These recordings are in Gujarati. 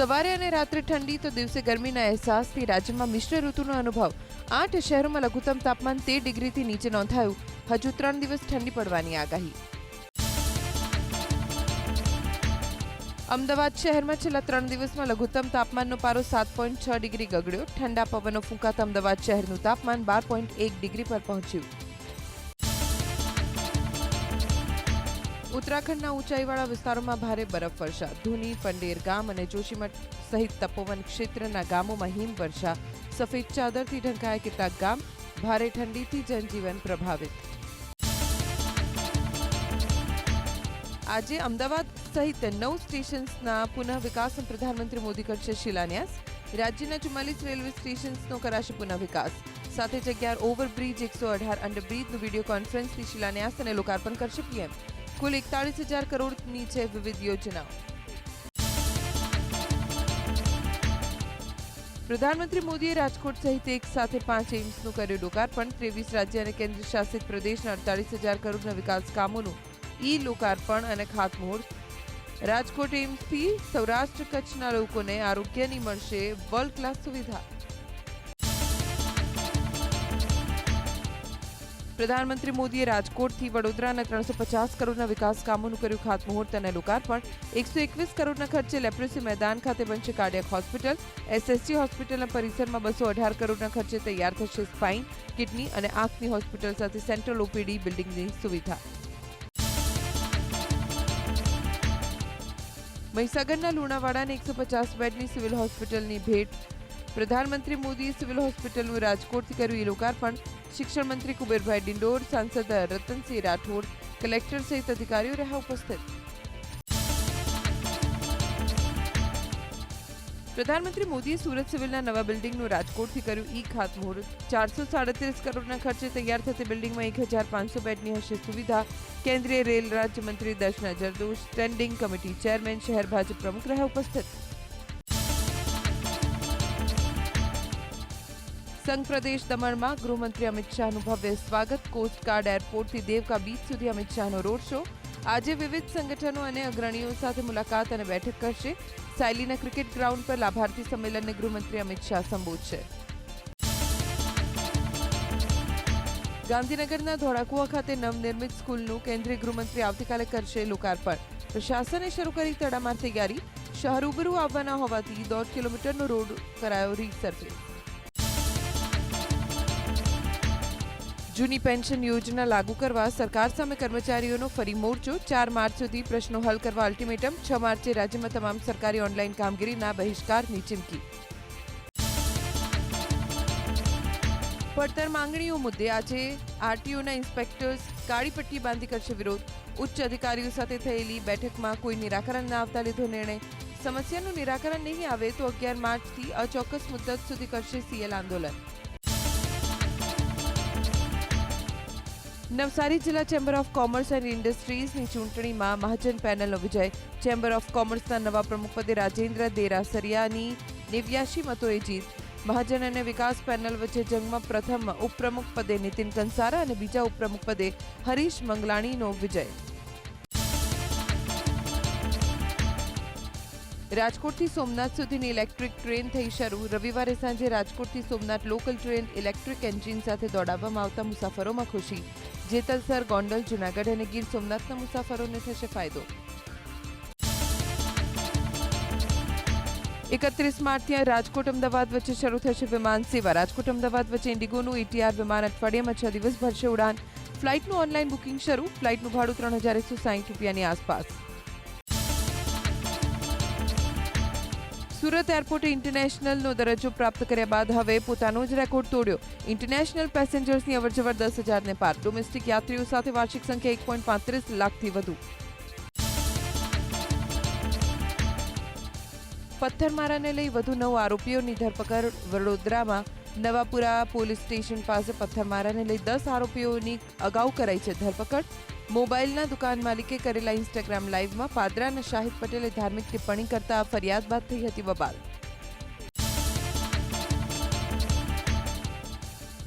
સવારે અને રાત્રે ઠંડી તો દિવસે ગરમીના અહેસાસથી રાજ્યમાં મિશ્ર ઋતુનો અનુભવ. આઠ શહેરોમાં લઘુત્તમ તાપમાન તેર ડિગ્રીથી નીચે નોંધાયું. હજુ ત્રણ દિવસ ઠંડી પડવાની આગાહી. અમદાવાદ શહેરમાં છેલ્લા ત્રણ દિવસમાં લઘુત્તમ તાપમાનનો પારો સાત પોઈન્ટ છ ડિગ્રી ગગડ્યો. ઠંડા પવનો ફૂંકાતા અમદાવાદ શહેરનું તાપમાન બાર પોઈન્ટ એક ડિગ્રી પર પહોંચ્યું. ઉત્તરાખંડના ઊંચાઈવાળા વિસ્તારોમાં ભારે બરફવર્ષા ધુની, પંડેર ગામ અને જોશીમઠ સહિત તપોવન ક્ષેત્રના ગામોમાં હિમવર્ષા સફેદ ચાદરથી ઢંકાયા કેટલાક ગામ ભારે ઠંડીથી જનજીવન પ્રભાવિત. આજે અમદાવાદ સહિત નવ સ્ટેશન્સના પુનઃ વિકાસ પ્રધાનમંત્રી મોદી કરશે શિલાન્યાસ. રાજ્યના ચુમ્માલીસ રેલવે સ્ટેશન્સનો કરાશે પુનઃ વિકાસ સાથે જ અગિયાર ઓવરબ્રિજ, એકસો અઢાર અંડરબ્રિજનું વીડિયો કોન્ફરન્સથી શિલાન્યાસ અને લોકાર્પણ કરશે પીએમ. કુલ એકતાળીસ હજાર કરોડની છે વિવિધ યોજનાઓ. પ્રધાનમંત્રી મોદીએ રાજકોટ સહિત એક સાથે પાંચ એઇમ્સનું કર્યું લોકાર્પણ. ત્રેવીસ રાજ્ય અને કેન્દ્ર શાસિત પ્રદેશના અડતાલીસ હજાર કરોડના વિકાસ કામોનું ઈ લોકાર્પણ અને ખાતમુહૂર્ત. રાજકોટ એઇમ્સથી સૌરાષ્ટ્ર કચ્છના લોકોને આરોગ્યની મળશે વર્લ્ડ ક્લાસ સુવિધા. પ્રધાનમંત્રી મોદીએ રાજકોટથી વડોદરાના ત્રણસો પચાસ કરોડના વિકાસ કામોનું કર્યું ખાતમુહૂર્ત અને લોકાર્પણ. એકસો એકવીસ કરોડના ખર્ચે લેપ્રોસી મેદાન ખાતે બનશે કાર્ડિયક હોસ્પિટલ. એસએસસી હોસ્પિટલના પરિસરમાં બસો અઢાર કરોડના ખર્ચે તૈયાર થશે સ્પાઇન, કિડની અને આંખની હોસ્પિટલ સાથે સેન્ટ્રલ ઓપીડી બિલ્ડિંગની સુવિધા. મહીસાગરના લુણાવાડાને એકસો પચાસ બેડની સિવિલ હોસ્પિટલની ભેટ પ્રધાનમંત્રી મોદીએ સિવિલ હોસ્પિટલનું રાજકોટથી કર્યું લોકાર્પણ શિક્ષણ મંત્રી કુબેરભાઈ ડિંડોર, સાંસદ રતનસિંહ રાઠોડ, કલેક્ટર સહિત અધિકારીઓ રહ્યા ઉપસ્થિત. પ્રધાનમંત્રી મોદીએ સુરત સિવિલના નવા બિલ્ડિંગનું રાજકોટથી કર્યું ઈ ખાતમુહૂર્ત. ચારસો સાડત્રીસ કરોડના ખર્ચે તૈયાર થતી બિલ્ડિંગમાં એક હજાર પાંચસો બેડની હશે સુવિધા. કેન્દ્રીય રેલ રાજ્યમંત્રી Darshana Jardosh, standing committee chairman, શહેર ભાજપ પ્રમુખ રહ્યા ઉપસ્થિત. સંઘ પ્રદેશ દમણમાં ગૃહમંત્રી અમિત શાહનું ભવ્ય સ્વાગત. કોસ્ટગાર્ડ એરપોર્ટથી દેવકા બીચ સુધી અમિત શાહનો રોડ શો આજે વિવિધ સંગઠનો અને અગ્રણીઓ સાથે મુલાકાત અને બેઠક કરશે. સાયલીના ક્રિકેટ ગ્રાઉન્ડ પર લાભાર્થી સંમેલનને ગૃહમંત્રી અમિત શાહ સંબોધશે. ગાંધીનગરના ધોળાકુવા ખાતે નવનિર્મિત સ્કૂલનું કેન્દ્રીય ગૃહમંત્રી આવતીકાલે કરશે લોકાર્પણ. પ્રશાસને શરૂ કરી તડામાર તૈયારી. શહેર ઉબરું આવવાના હોવાથી દોઢ કિલોમીટરનો રોડ કરાયો રીસર્ફેસ જૂની પેન્શન યોજના લાગુ કરવા સરકાર સામે કર્મચારીઓનો ફરી મોરચો. ચાર માર્ચ સુધી પ્રશ્નો હલ કરવા અલ્ટિમેટમ છ માર્ચે રાજ્યમાં તમામ સરકારી ઓનલાઈન કામગીરીના બહિષ્કારની ચીમકી. પડતર માંગણીઓ મુદ્દે આજે આરટીઓના ઇન્સ્પેક્ટર્સ કાળી પટ્ટી બાંધી કરશે વિરોધ. ઉચ્ચ અધિકારીઓ સાથે થયેલી બેઠકમાં કોઈ નિરાકરણ ના આવતા લીધો નિર્ણય. સમસ્યાનું નિરાકરણ નહીં આવે તો અગિયાર માર્ચથી અચોક્કસ મુદ્દત સુધી કરશે સીએલ આંદોલન. નવસારી જિલ્લા ચેમ્બર ઓફ કોમર્સ એન્ડ ઇન્ડસ્ટ્રીઝની ચૂંટણીમાં મહાજન પેનલનો વિજય. ચેમ્બર ઓફ કોમર્સના નવા પ્રમુખપદે રાજેન્દ્ર દેરાસરિયાની નેવ્યાશી મતોએ જીત. મહાજન અને વિકાસ પેનલ વચ્ચે જંગમાં પ્રથમ ઉપપ્રમુખ પદે નીતિન કંસારા અને બીજા ઉપપ્રમુખ પદે હરીશ મંગલાણીનો વિજય. રાજકોટથી સોમનાથ સુધીની ઇલેક્ટ્રિક ટ્રેન થઈ શરૂ. રવિવારે સાંજે રાજકોટથી Somnath local train electric engine સાથે દોડાવવામાં આવતા મુસાફરોમાં ખુશી. જેતલસર ગોંડલ, જુનાગઢ અને ગીર સોમનાથના મુસાફરોને થશે ફાયદો. એકત્રીસ માર્ચથી રાજકોટ અમદાવાદ વચ્ચે શરૂ થશે વિમાન સેવા. રાજકોટ અમદાવાદ વચ્ચે ઇન્ડિગોનું એટીઆર વિમાન અઠવાડિયામાં છ દિવસ ભરશે ઉડાન. ફ્લાઇટનું ઓનલાઈન બુકિંગ શરૂ. ફ્લાઇટનું ભાડું ત્રણ હજાર એકસો સાહીઠ રૂપિયાની આસપાસ. સુરત એરપોર્ટે ઇન્ટરનેશનલનો દરજ્જો પ્રાપ્ત કર્યા બાદ હવે પોતાનો જ રેકોર્ડ તોડ્યો. ઇન્ટરનેશનલ પેસેન્જર્સની અવરજવર દસ હજારને પાર. ડોમેસ્ટિક યાત્રીઓ સાથે વાર્ષિક સંખ્યા એક પોઈન્ટ પાંત્રીસ લાખથી વધુ. પથ્થરમારાને લઈ વધુ નવ આરોપીઓની ધરપકડ. વડોદરામાં નવાપુરા પોલીસ સ્ટેશન પાસે પથ્થરમારાને લઈ દસ આરોપીઓની અગાઉ કરાઈ છે ધરપકડ. મોબાઈલના દુકાન માલિકે કરેલા ઇન્સ્ટાગ્રામ લાઈવમાં પાદરાના શાહિદ પટેલે ધાર્મિક ટિપ્પણી કરતા ફરિયાદ બાદ થઈ હતી બબાલ.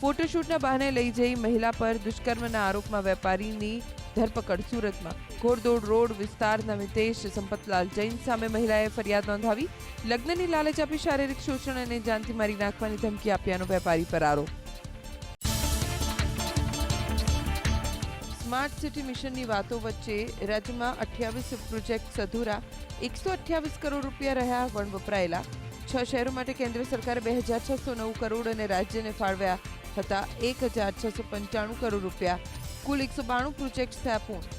ફોટોશૂટના બહાને લઈ જઈ મહિલા પર દુષ્કર્મના આરોપમાં વેપારીની ધરપકડ સુરતમાં. ઘોડદોડ રોડ વિસ્તારના મિતેશ સંપતલાલ જૈન સામે મહિલાએ ફરિયાદ નોંધાવી. લગ્નની લાલચ આપી શારીરિક શોષણ અને જાનથી મારી નાખવાની ધમકી આપ્યાનો વેપારી પર આરોપ સ્માર્ટ સિટી મિશનની વાતો વચ્ચે રાજ્યમાં અઠ્યાવીસ પ્રોજેક્ટ અધૂરા. એકસો અઠ્યાવીસ કરોડ રૂપિયા રહ્યા વણ વપરાયેલા. છ શહેરો માટે કેન્દ્ર સરકારે બે હજાર છસો નવ કરોડ અને રાજ્યને ફાળવ્યા હતા એક હજાર છસો પંચાણું કરોડ રૂપિયા. કુલ એકસો બાણું પ્રોજેક્ટ થયા પૂર્ણ.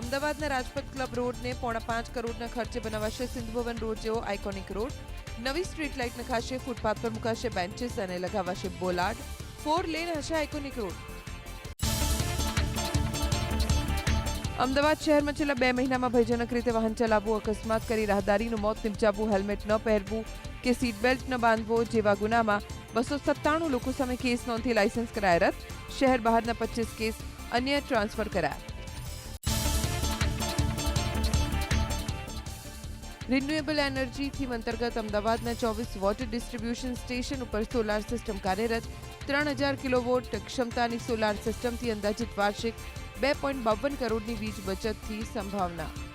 અમદાવાદના રાજપથ ક્લબ રોડને પોણા પાંચ કરોડના ખર્ચે બનાવાશે સિંધુ ભવન રોડ જેવો આઇકોનિક રોડ. નવી સ્ટ્રીટ લાઇટ નખાશે ફૂટપાથ પર મુકાશે બેન્ચીસ અને લગાવાશે બોલાર્ડ ફોર લેન હશે આઇકોનિક રોડ. અમદાવાદ શહેરમાં છેલ્લા બે મહિનામાં ભયજનક રીતે વાહન ચલાવવું, અકસ્માત કરી રાહદારીનું મોત, નિપજાવવું, હેલ્મેટ ન પહેરવું કે સીટ બેલ્ટ ન બાંધવો જેવા ગુનામાં બસો સત્તાણું લોકો સામે કેસ નોંધી લાયસન્સ કરાયા રદ શહેર બહારના પચીસ કેસ અન્ય ટ્રાન્સફર કરાયા રિન્યુએબલ એનર્જી થીમ અંતર્ગત અમદાવાદના ચોવીસ વોટર ડિસ્ટ્રીબ્યુશન સ્ટેશન ઉપર સોલાર સિસ્ટમ કાર્યરત ત્રણ હજાર કિલોવોટ ક્ષમતાની સોલાર સિસ્ટમથી અંદાજિત વાર્ષિક બે પોઈન્ટ બાવન કરોડની વીજ બચતથી સંભાવના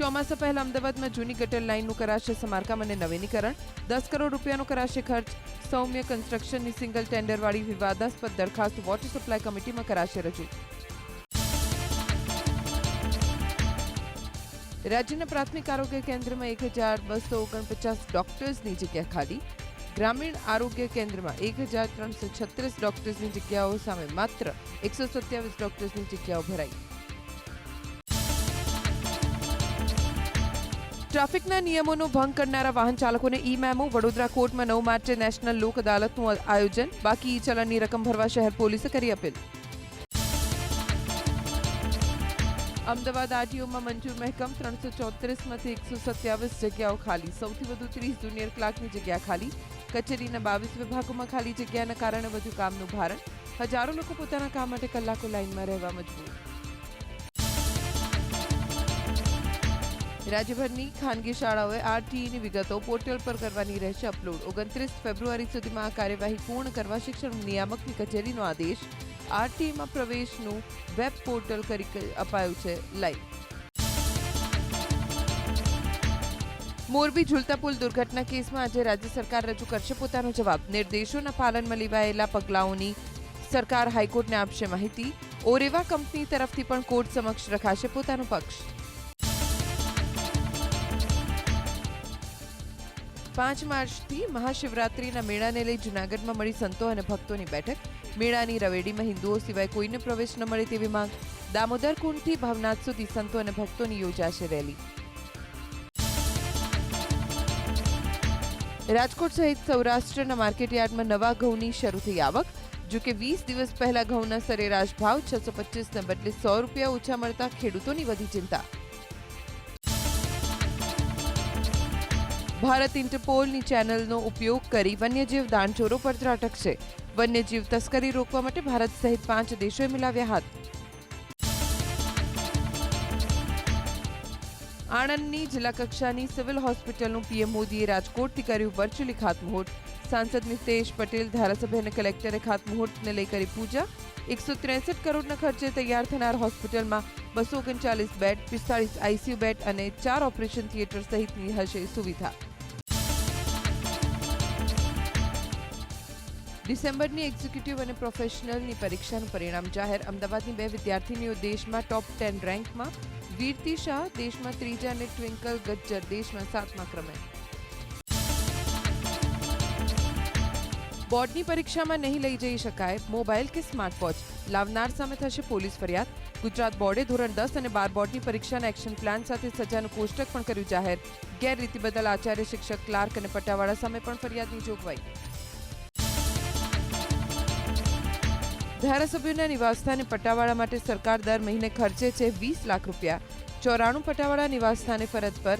ચોમાસા પહેલા અમદાવાદમાં જૂની ગટર લાઇનનું કરાશે સમારકામ અને નવીનીકરણ. દસ કરોડ રૂપિયાનો કરાશે ખર્ચ. સૌમ્ય કન્સ્ટ્રક્શનની સિંગલ ટેન્ડરવાળી વિવાદાસ્પદ દરખાસ્ત વોટર સપ્લાય કમિટીમાં કરાશે રજૂ. રાજ્યના પ્રાથમિક આરોગ્ય કેન્દ્રમાં એક હજાર બસો ઓગણપચાસ ડોક્ટર્સની જગ્યા ખાલી. ગ્રામીણ આરોગ્ય કેન્દ્રમાં એક હજાર ત્રણસો છત્રીસ ડોક્ટર્સની જગ્યાઓ સામે માત્ર એકસો સત્યાવીસ ડોક્ટર્સની જગ્યાઓ ભરાઈ. ટ્રાફિકના નિયમોનો ભંગ કરનારા વાહન ચાલકોને ઈ મેમો વડોદરા કોર્ટમાં નવ માર્ચે નેશનલ લોક અદાલતનું આયોજન. બાકી ઈ ચલણની રકમ ભરવા શહેર પોલીસે કરી અપીલ. અમદાવાદ આરટીઓમાં મંજૂર મહેકમ ત્રણસો ચોત્રીસમાંથી એકસો સત્યાવીસ જગ્યાઓ ખાલી. સૌથી વધુ ત્રીસ જુનિયર ક્લાર્કની જગ્યા ખાલી. કચેરીના બાવીસ વિભાગોમાં ખાલી જગ્યાના કારણે વધુ કામનું ભારણ. હજારો લોકો પોતાના કામ માટે કલાકો લાઇનમાં રહેવા મજબૂર. રાજ્યભરની ખાનગી શાળાઓએ આરટીઈની વિગતો પોર્ટલ પર કરવાની રહેશે અપલોડ. ઓગણત્રીસ ફેબ્રુઆરી સુધીમાં આ કાર્યવાહી પૂર્ણ કરવા શિક્ષણ નિયામકની કચેરીનો આદેશ આરટીઈમાં પ્રવેશનું વેબ પોર્ટલ કરી અપાયું છે લાઈવ. મોરબી ઝુલતા પુલ દુર્ઘટના કેસમાં આજે રાજ્ય સરકાર રજૂ કરશે પોતાનો જવાબ. નિર્દેશોના પાલનમાં લેવાયેલા પગલાઓની સરકાર હાઈકોર્ટને આપશે માહિતી. ઓરેવા કંપની તરફથી પણ કોર્ટ સમક્ષ રખાશે પોતાનો પક્ષ. પાંચ માર્ચથી મહાશિવરાત્રિના મેળાને લઈ જૂનાગઢમાં મળી સંતો અને ભક્તોની બેઠક. મેળાની રવેડીમાં હિન્દુઓ સિવાય કોઈને પ્રવેશ ન મળે તેવી માંગ. દામોદર કુંડથી ભવનાથ સુધી સંતો અને ભક્તોની યોજાશે રેલી. રાજકોટ સહિત સૌરાષ્ટ્રના માર્કેટયાર્ડમાં નવા ઘઉંની શરૂ થઈ આવક. જો કે વીસ દિવસ પહેલા ઘઉંના સરેરાશ ભાવ છસો પચીસને બદલે સો રૂપિયા ઓછા મળતા ખેડૂતોની વધી ચિંતા. ભારત ઇન્ટરપોલની ચેનલનો ઉપયોગ કરી વન્યજીવ દાણચોરો પર ત્રાટકશે વન્યજીવ તસ્કરી રોકવા માટે ભારત સહિત પાંચ દેશોએ મિલાવ્યા હાથ. આણંદની જિલ્લા કક્ષાની સિવિલ હોસ્પિટલનું પીએમ મોદીએ રાજકોટથી કર્યું વર્ચ્યુઅલી ખાતમુહૂર્ત. સાંસદ મિતેશ પટેલ ધારાસભ્ય અને કલેક્ટરે ખાતમુહૂર્તને લઈ કરી પૂજા. એકસો ત્રેસઠ કરોડના ખર્ચે તૈયાર થનાર હોસ્પિટલમાં બસો ઓગણચાલીસ બેડ, પિસ્તાળીસ આઈસીયુ બેડ અને ચાર ઓપરેશન થિયેટર સહિતની હશે સુવિધા. ડિસેમ્બરની એક્ઝિક્યુટિવ અને પ્રોફેશનલની પરીક્ષાનું પરિણામ જાહેર. અમદાવાદની બે વિદ્યાર્થીનીઓ દેશમાં ટોપ ટેન રેન્કમાં વીરતી શાહ દેશમાં ત્રીજા અને ટ્વિંકલ ગજ્જર દેશમાં સાતમા ક્રમે. બોર્ડની પરીક્ષામાં નહીં લઈ જઈ શકાય, મોબાઈલ કે સ્માર્ટ વોચ. લાવનાર સામે થશે પોલીસ ફરિયાદ. ગુજરાત બોર્ડે ધોરણ દસ અને બાર બોર્ડની પરીક્ષાના એક્શન પ્લાન સાથે સજાનું કોષ્ટક પણ કર્યું જાહેર. ગેરરીતિ બદલ આચાર્ય શિક્ષક ક્લાર્ક અને પટ્ટાવાળા સામે પણ ફરિયાદની જોગવાઈ. ધારાસભ્યોના નિવાસસ્થાને પટ્ટાવાળા માટે સરકાર દર મહિને ખર્ચે છે વીસ લાખ રૂપિયા. ચોરાણું પટ્ટાવાળા નિવાસસ્થાને ફરજ પર.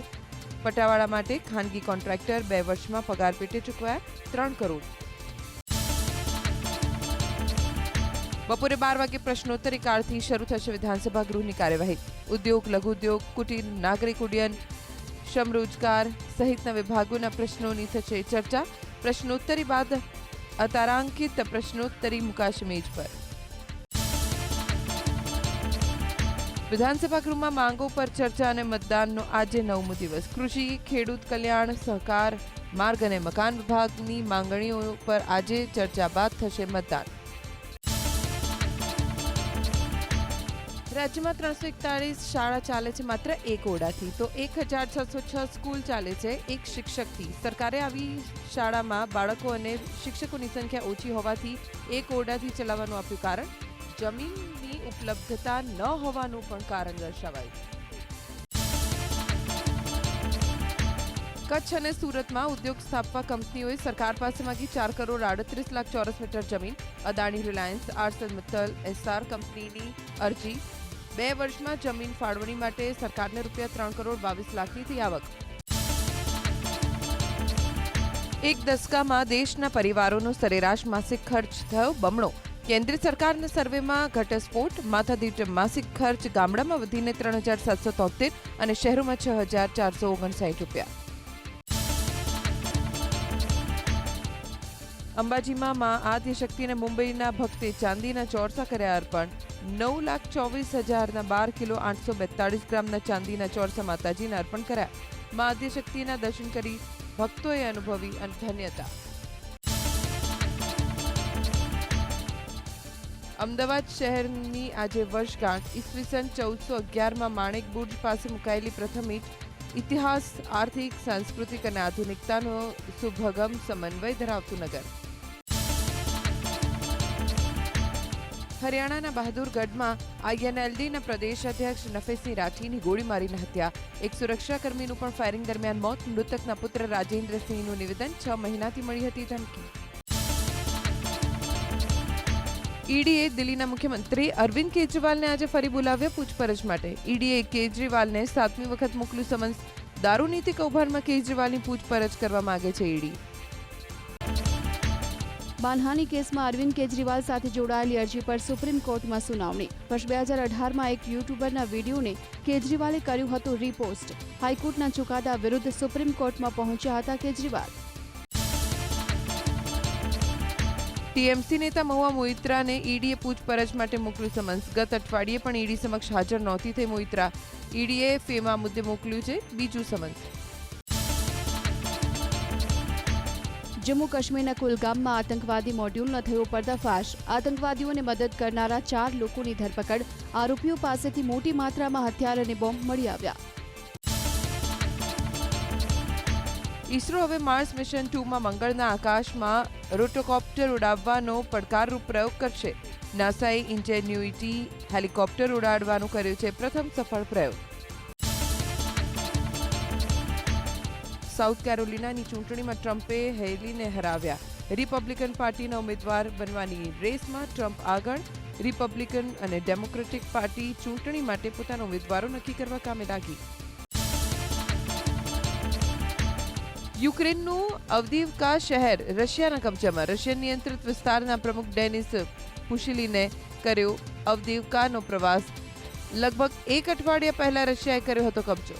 પટ્ટાવાળા માટે ખાનગી કોન્ટ્રાક્ટર બે વર્ષમાં પગાર પેટે ચૂકવાયા ત્રણ કરોડ. બપોરે બાર વાગે પ્રશ્નોત્તરી કાળથી શરૂ થશે વિધાનસભા ગૃહની કાર્યવાહી. ઉદ્યોગ, લઘુ ઉદ્યોગ, કુટીર, નાગરિક ઉડ્ડયન, શ્રમ રોજગાર સહિતના વિભાગોના પ્રશ્નોની થશે ચર્ચા. પ્રશ્નોત્તરી બાદ અતારાંકિત પ્રશ્નોત્તરી મુકાશે મેજ પર વિધાનસભા ગૃહમાં માંગો પર ચર્ચા અને મતદાનનો આજે નવમો દિવસ. કૃષિ, ખેડૂત કલ્યાણ, સહકાર, માર્ગ અને મકાન વિભાગની માંગણીઓ પર આજે ચર્ચા બાદ થશે મતદાન. રાજ્યમાં ત્રણસો એકતાળીસ શાળા ચાલે છે માત્ર એક ઓરડાથી. તો એક હજાર છસો છ સ્કૂલ ચાલે છે એક શિક્ષકથી. સરકારે આવી શાળામાં બાળકો અને શિક્ષકોની સંખ્યા ઓછી હોવાથી એક ઓરડાથી ચલાવવાનું આપ્યું કારણ, જમીનની ઉપલબ્ધતા ન હોવાનું પણ કારણ દર્શાવાયું. કચ્છ અને સુરતમાં ઉદ્યોગ સ્થાપવા કંપનીઓએ સરકાર પાસે માંગી ચાર કરોડ આડત્રીસ લાખ ચોરસ મીટર જમીન. અદાણી રિલાયન્સ આર્સેલ મિત્તલ, એસઆર કંપનીની અરજી બે વર્ષમાં જમીન ફાળવણી માટે સરકારને રૂપિયા ત્રણ કરોડ બાવીસ લાખની આવક. એક દસકામાં દેશના પરિવારોનો સરેરાશ માસિક ખર્ચ થયો બમણો. કેન્દ્ર સરકારના સર્વેમાં ઘટસ્ફોટ, માથાદીઠ માસિક ખર્ચ ગામડામાં વધીને ત્રણ હજાર સાતસો તોતેર અને શહેરોમાં છ હજાર ચારસો ઓગણસાઠ રૂપિયા. અંબાજીમાં માં આદ્યશક્તિને મુંબઈના ભક્તે ચાંદીના ચોરસા કર્યા અર્પણ. નવ લાખ ચોવીસ હજારના બાર કિલો આઠસો બેતાળીસ ગ્રામના ચાંદીના ચોરસા માતાજીને અર્પણ કર્યા. માં આદ્યશક્તિના દર્શન કરી ભક્તોએ અનુભવી અને ધન્યતા. અમદાવાદ શહેરની આજે વર્ષગાંઠ. ઈસવીસન ચૌદસો અગિયારમાં માણેક બુર્જ પાસે મુકાયેલી પ્રથમ ઈંટ ઇતિહાસ, આર્થિક, સાંસ્કૃતિક અને આધુનિકતાનો સુભગમ સમન્વય ધરાવતું નગર. હરિયાણાના બહાદુરગઢમાં આઈએનએલડીના પ્રદેશ અધ્યક્ષ નફેસની રાઠીની ગોળી મારીને હત્યા. એક સુરક્ષાકર્મીનું પણ ફાયરિંગ દરમિયાન મોત, મૃતકના પુત્ર રાજેન્દ્રસિંહનું નિવેદન છ મહિનાથી મળી હતી ધમકી. ઈડીએ દિલ્હીના મુખ્યમંત્રી અરવિંદ કેજરીવાલને આજે ફરી બોલાવ્યા પૂછપરછ માટે. ઈડીએ કેજરીવાલને સાતમી વખત મોકલ્યું સમન્સ. દારૂનીતિ કૌભાંડમાં કેજરીવાલની પૂછપરછ કરવા માંગે છે ઈડી. માનહાની કેસમાં અરવિંદ કેજરીવાલ સાથે જોડાયેલી અરજી પર સુપ્રીમ કોર્ટમાં સુનાવણી. વર્ષ બે હજાર અઢારમાં એક યુટ્યુબરના વિડીયોને કેજરીવાલે કર્યું હતું રીપોસ્ટ. હાઈકોર્ટના ચુકાદા વિરુદ્ધ સુપ્રીમ કોર્ટમાં પહોંચ્યા હતા કેજરીવાલ. ટીએમસી નેતા મહુવા મોઇત્રાને ઈડીએ પૂછપરછ માટે મોકલ્યું સમન્સ. ગત અઠવાડિયે પણ ઈડી સમક્ષ હાજર નહોતી થઈ મોઇત્રા. ઈડીએ ફેમા મુદ્દે મોકલ્યું છે. બીજું સમન્સ. જમ્મુ કાશ્મીરના કુલગામમાં આતંકવાદી મોડ્યુલનો થયો પર્દાફાશ. આતંકવાદીઓને મદદ કરનારા ચાર લોકોની ધરપકડ. આરોપીઓ પાસેથી મોટી માત્રામાં હથિયાર અને બોમ્બ મળી આવ્યા. ઈસરો હવે માર્સ મિશન ટુમાં મંગળના આકાશમાં રોટોકોપ્ટર ઉડાવવાનો પડકારરૂપ પ્રયોગ કરશે. નાસાએ ઇન્જેન્યુઇટી હેલિકોપ્ટર ઉડાડવાનું કર્યું છે. પ્રથમ સફળ પ્રયોગ. સાઉથ કેરોલિનાની ચૂંટણીમાં ટ્રમ્પે હેલીને હરાવ્યા. રિપબ્લિકન પાર્ટીના ઉમેદવાર બનવાની રેસમાં ટ્રમ્પ આગળ, રિપબ્લિકન અને ડેમોક્રેટિક પાર્ટી ચૂંટણી માટે પોતાના ઉમેદવારો નક્કી કરવા કામે લાગી. યુક્રેનનું અવદીવકા શહેર રશિયાના કબજામાં. રશિયન નિયંત્રિત વિસ્તારના પ્રમુખ ડેનિસ પુશિલીને કર્યો અવદીવકાનો પ્રવાસ. લગભગ એક અઠવાડિયા પહેલા રશિયાએ કર્યો હતો કબજો.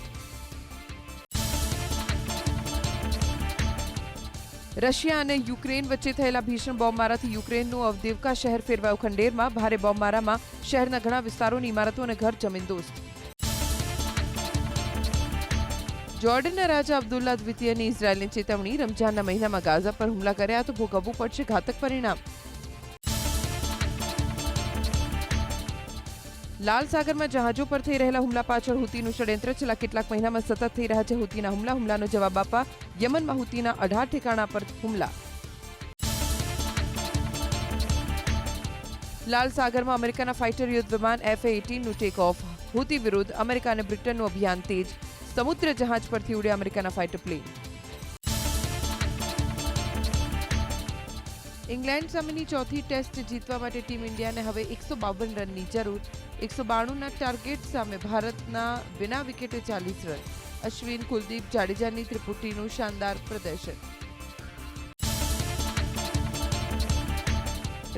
રશિયા અને યુક્રેન વચ્ચે થયેલા ભીષણ બોમ્બમારાથી યુક્રેનનું અવદેવકા શહેર ફેરવાયું ખંડેરમાં. ભારે બોમ્બમારામાં શહેરના ઘણા વિસ્તારોની ઇમારતો અને ઘર જમીનદોસ્ત જોર્ડનના રાજા અબ્દુલ્લા દ્વિતીયની ઇઝરાયેલની ચેતવણી. રમઝાનના મહિનામાં ગાઝા પર હુમલા કર્યા તો ભોગવવું પડશે ઘાતક પરિણામ. લાલ સાગરમાં જહાજો પર થઈ રહેલા હુમલા પાછળ હુતીનું ષડયંત્ર. છેલ્લા કેટલાક મહિનામાં સતત થઈ રહ્યા છે હુતીના હુમલા. હુમલાનો જવાબ આપવા યમનમાં હુતીના અઢાર ઠેકાણા પર હુમલા. લાલ સાગરમાં અમેરિકાના ફાઇટર યુદ્ધ વિમાન એફ એટીનનું ટેક ઓફ હુતી વિરુદ્ધ અમેરિકા અને બ્રિટનનું અભિયાન તેજ. સમુદ્ર જહાજ પરથી ઉડ્યા અમેરિકાના ફાઇટર પ્લેન. ઇંગ્લેન્ડ સામેની ચોથી ટેસ્ટ જીતવા માટે ટીમ ઇન્ડિયાને હવે એકસો બાવન રનની જરૂર. એકસો બાણુંના ટાર્ગેટ સામે ભારતના વિના વિકેટે ચાલીસ રન. અશ્વિન, કુલદીપ જાડેજાની ત્રિપુટીનું શાનદાર પ્રદર્શન.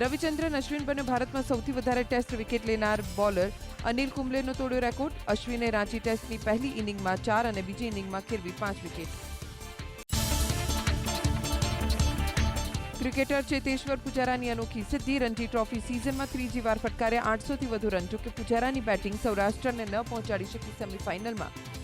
રવિચંદ્રન અશ્વિન બને ભારતમાં સૌથી વધારે ટેસ્ટ વિકેટ લેનાર બોલર. અનિલ કુંબલેનો તોડ્યો રેકોર્ડ. અશ્વિને રાંચી ટેસ્ટની પહેલી ઇનિંગમાં ચાર અને બીજી ઇનિંગમાં ખેરવી પાંચ વિકેટ. ક્રિકેટર ચેતેશ્વર પુજારાની અનોખી સિદ્ધિ, રણજી ટ્રોફી સિઝનમાં ત્રીજી વાર ફટકારે આઠસોથી વધુ રન, જોકે પુજારાની બેટિંગ સૌરાષ્ટ્રને ન પહોંચાડી શકી સેમીફાઇનલમાં